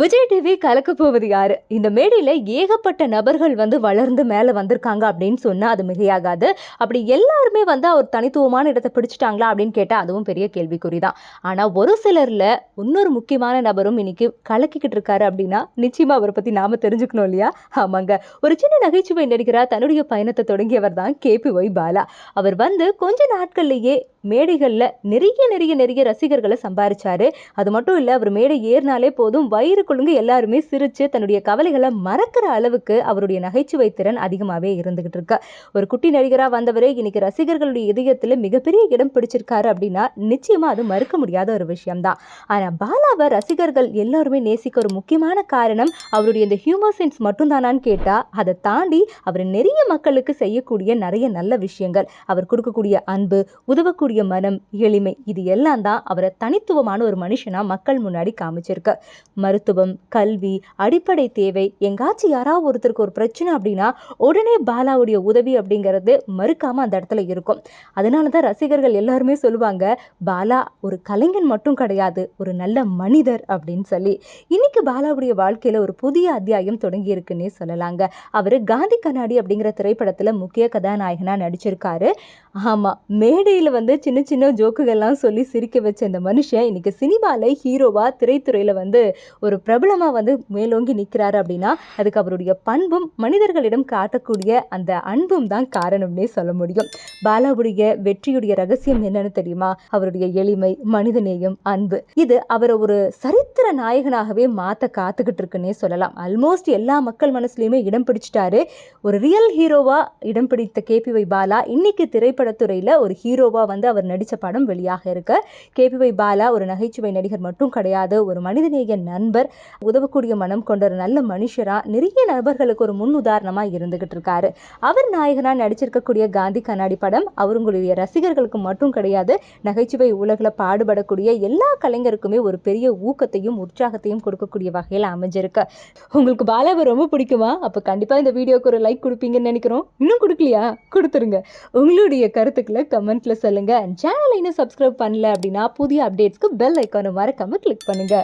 Vijay TV கலக்க போவது யாரு? இந்த மேடையில் ஏகப்பட்ட நபர்கள் வந்து வளர்ந்து மேலே வந்திருக்காங்க அப்படின்னு சொன்னால் அது மிகையாகாது. அப்படி எல்லாருமே வந்து அவர் தனித்துவமான இடத்தை பிடிச்சிட்டாங்களா அப்படின்னு கேட்டால் அதுவும் பெரிய கேள்விக்குறி தான் ஆனால் ஒரு சிலரில் இன்னொரு முக்கியமான நபரும் இன்னைக்கு கலக்கிக்கிட்டு இருக்காரு அப்படின்னா நிச்சயமாக அவரை பற்றி நாம தெரிஞ்சுக்கணும் இல்லையா? ஆமாங்க. ஒரு சின்ன நகைச்சுவை நடிக்கிறார் தன்னுடைய பயணத்தை தொடங்கியவர் தான் கேபி ஒய் பாலா. அவர் வந்து கொஞ்ச நாட்கள்லேயே மேடைகளில் நிறைய நிறைய நிறைய ரசிகர்களை சம்பாரிச்சார். அது மட்டும் இல்லை அவர் மேடை ஏறினாலே போதும் வயிறு குழுங்க எல்லாருமே சிரித்து தன்னுடைய கவலைகளை மறக்கிற அளவுக்கு அவருடைய நகைச்சுவை திறன் அதிகமாகவே இருந்துகிட்டு இருக்கா. ஒரு குட்டி நடிகராக வந்தவரே இன்னைக்கு ரசிகர்களுடைய இதயத்தில் மிகப்பெரிய இடம் பிடிச்சிருக்காரு அப்படின்னா நிச்சயமாக அது மறுக்க முடியாத ஒரு விஷயம்தான். ஆனால் பாலாவை ரசிகர்கள் எல்லாருமே நேசிக்க ஒரு முக்கியமான காரணம் அவருடைய இந்த ஹியூமர் சென்ஸ் மட்டும்தானான்னு கேட்டால் அதை தாண்டி அவர் நிறைய மக்களுக்கு செய்யக்கூடிய நிறைய நல்ல விஷயங்கள். அவர் கொடுக்கக்கூடிய அன்பு உதவக்கூடிய மனம் எளிமை இது எல்லாம் தான் அவரை தனித்துவமான ஒரு மனுஷனா மக்கள் முன்னாடி காமிச்சிருக்கு. மருத்துவம் கல்வி அடிப்படை தேவை எங்காச்சும் யாராவது ஒருத்தருக்கு ஒரு பிரச்சனை அப்படின்னா உடனே பாலாவுடைய உதவி அப்படிங்கிறது மறுக்காமல் அந்த இடத்துல இருக்கும். அதனால தான் ரசிகர்கள் எல்லாருமே சொல்லுவாங்க பாலா ஒரு கலைஞன் மட்டும் கிடையாது ஒரு நல்ல மனிதர் அப்படின்னு சொல்லி. இன்னைக்கு பாலாவுடைய வாழ்க்கையில் ஒரு புதிய அத்தியாயம் தொடங்கி இருக்குன்னே சொல்லலாங்க. அவர் காந்தி கண்ணாடி அப்படிங்கிற திரைப்படத்தில் முக்கிய கதாநாயகனாக நடிச்சிருக்காரு. ஆமாம் மேடையில் வந்து சின்ன சின்ன ஜோக்குகள்லாம் சொல்லி சிரிக்க வச்ச இந்த மனுஷன் இன்னைக்கு சினிமாவில் ஹீரோவாக திரைத்துறையில் வந்து ஒரு பிரபலமாக வந்து மேலோங்கி நிற்கிறாரு அப்படின்னா அதுக்கு அவருடைய பண்பும் மனிதர்களிடம் காட்டக்கூடிய அந்த அன்பும் தான் காரணம்னே சொல்ல முடியும். பாலாவுடைய வெற்றியுடைய ரகசியம் என்னன்னு தெரியுமா? அவருடைய எளிமை மனிதநேயம் அன்பு. இது அவரை ஒரு சரித்திர நாயகனாகவே மாற்ற காத்துக்கிட்டு இருக்குன்னே சொல்லலாம். ஆல்மோஸ்ட் எல்லா மக்கள் மனசுலையுமே இடம் பிடிச்சிட்டாரு. ஒரு ரியல் ஹீரோவாக இடம் பிடித்த கேபிஒய் பாலா இன்னைக்கு திரைப்படத்துறையில் ஒரு ஹீரோவாக வந்து அவர் நடித்த படம் வெளியாக இருக்கு. கேபிஒய் பாலா ஒரு நகைச்சுவை நடிகர் மட்டும் கிடையாது. ஒரு மனிதநேய நண்பர் உதவக்கூடிய மனம் கொண்ட ஒரு நல்ல மனுஷரா நிறைய நபர்களுக்கு ஒரு முன் உதாரணமாக இருந்துகிட்டு இருக்காரு. அவர் நாயகனா நடிச்சிருக்கக்கூடிய காந்தி கண்ணாடி படம் அவருங்களுடைய ரசிகர்களுக்கு மட்டும் கிடையாது. நகைச்சுவை உலகில் பாடுபடக்கூடிய எல்லா கலைஞருக்குமே ஒரு பெரிய ஊக்கத்தையும் உற்சாகத்தையும் கொடுக்கக்கூடிய வகையில் அமைஞ்சிருக்கு. உங்களுக்கு பாலாவை ரொம்ப பிடிக்குமா? அப்போ கண்டிப்பாக இந்த வீடியோக்கு ஒரு லைக் கொடுப்பீங்கன்னு நினைக்கிறோம். இன்னும் கொடுக்கலையா? கொடுத்துருங்க. உங்களுடைய கருத்துக்களை கமெண்ட்ல அண்ட் சேனலை இன்னும் சப்ஸ்கிரைப் பண்ணல அப்படின்னா புதிய அப்டேட்ஸ்க்கு பெல் ஐக்கானை மறக்காமல் கிளிக் பண்ணுங்க.